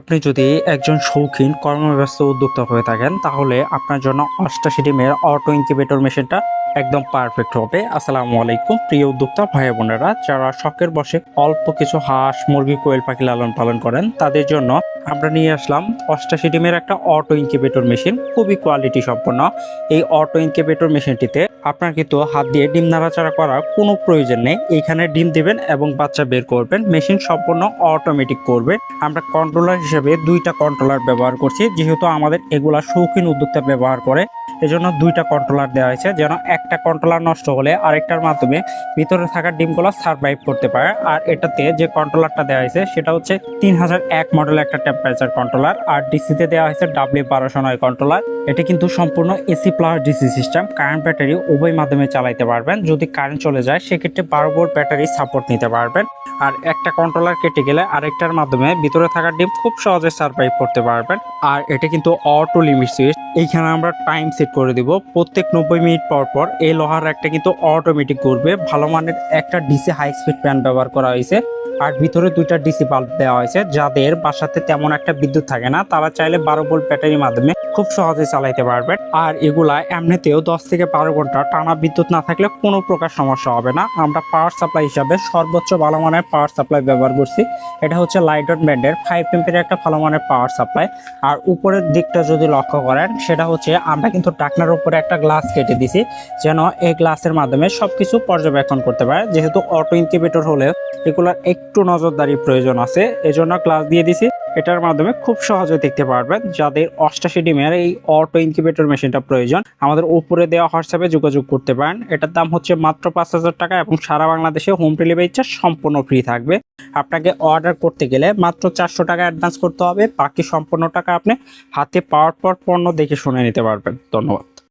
আপনি যদি একজন শৌখিন কর্মব্যস্ত উদ্যোক্তা হয়ে থাকেন, তাহলে আপনার জন্য অষ্টাশি ডিমের অটো ইনকিউবেটর মেশিনটা একদম পারফেক্ট হবে। আসসালামু আলাইকুম, প্রিয় উদ্যোক্তা, ভাই বোনেরা, যারা শখের বসে অল্প কিছু হাঁস, মুরগি, কোয়েল পাখি লালন পালন করেন, তাদের জন্য আমরা নিয়ে আসলাম অষ্টাশি ডিমের একটা অটো ইনকিউবেটর মেশিন খুবই কোয়ালিটি সম্পন্ন। এই অটো ইনকিউবেটর মেশিনটিতে আপনার কিন্তু হাত দিয়ে ডিম নাড়াচাড়া করার কোনো প্রয়োজন নেই। এখানে ডিম দেবেন এবং বাচ্চা বের করবেন। মেশিন সম্পূর্ণ অটোমেটিক করবে। আমরা কন্ট্রোলার হিসেবে দুইটা কন্ট্রোলার ব্যবহার করছি। যেহেতু আমাদের এগুলা শৌখিন উদ্যোক্তা ব্যবহার করে। এজন্য দুইটা কন্ট্রোলার দেওয়া হয়েছে, যেন একটা কন্ট্রোলার নষ্ট হলে আরেকটার মাধ্যমে ভিতরে থাকা ডিমগুলো সার্ভাইভ করতে পারে। আর এটাতে যে কন্ট্রোলারটা দেওয়া হয়েছে, সেটা হচ্ছে তিন হাজার এক মডেল একটা টেম্পারেচার কন্ট্রোলার আর ডিসিতে দেওয়া হয়েছে ডাব্লিউ বারোশো নয় কন্ট্রোলার এটি কিন্তু সম্পূর্ণ AC plus DC system current battery উভয় মাধ্যমে চালাইতে পারবেন। যদি কারেন্ট চলে যায়, সেক্ষেত্রে বারো ভোল্ট ব্যাটারি সাপোর্ট নিতে পারবেন। আর একটা কন্ট্রোলার কেটে গেলে আরেকটার মাধ্যমে ভিতরে থাকা ডিম খুব সহজে সার্ভাইভ করতে পারবেন। আর এটা কিন্তু অটো লিমিট সুইচ এইখানে আমরা টাইম সেট করে দিব। প্রত্যেক নব্বই মিনিট পর পর এই লোহার একটা কিন্তু অটোমেটিক করবে। ভালো মানের একটা ডিসি হাই স্পিড প্যান ব্যবহার করা হয়েছে। আর ভিতরে দুইটা ডিসি বাল্ব দেওয়া হয়েছে, যাদের বাসাতে তেমন একটা বিদ্যুৎ থাকে না। তারা চাইলে বারো ভোল্ট ব্যাটারির মাধ্যমে খুব সহজে চালাইতে পারবেন আর এগুলা এমনিতেও দশ থেকে বারো ঘণ্টা টানা বিদ্যুৎ না থাকলে কোনো প্রকার সমস্যা হবে না। আমরা পাওয়ার সাপ্লাই হিসাবে সর্বোচ্চ ভালো মানের পাওয়ার সাপ্লাই ব্যবহার করছি। এটা হচ্ছে লাইটন ব্র্যান্ডের ফাইভ এম্পের একটা ভালো মানের পাওয়ার সাপ্লাই। আর উপরের দিকটা যদি লক্ষ্য করেন, সেটা হচ্ছে আমরা কিন্তু ডাকনার উপরে একটা গ্লাস কেটে দিছি, যেন এই গ্লাসের মাধ্যমে সবকিছু পর্যবেক্ষণ করতে পারে। যেহেতু অটো ইনকিউবেটর হলে এগুলোর একটু নজরদারির প্রয়োজন আছে। এজন্য ক্লাস দিয়ে দিছি। এটার মাধ্যমে খুব সহজে দেখতে পারবেন যাদের অষ্টাশি ডিমের এই অটো ইনকিউবেটর মেশিনটা প্রয়োজন। আমাদের উপরে দেওয়া হোয়াটসঅ্যাপে যোগাযোগ করতে পারেন। এটার দাম হচ্ছে মাত্র পাঁচ হাজার টাকা এবং সারা বাংলাদেশে হোম ডেলিভারি চার্জ সম্পূর্ণ ফ্রি থাকবে। আপনাকে অর্ডার করতে গেলে মাত্র চারশো টাকা অ্যাডভান্স করতে হবে। বাকি সম্পূর্ণ টাকা আপনি হাতে পাওয়ার পর পণ্য দেখে শুনে নিতে পারবেন। ধন্যবাদ।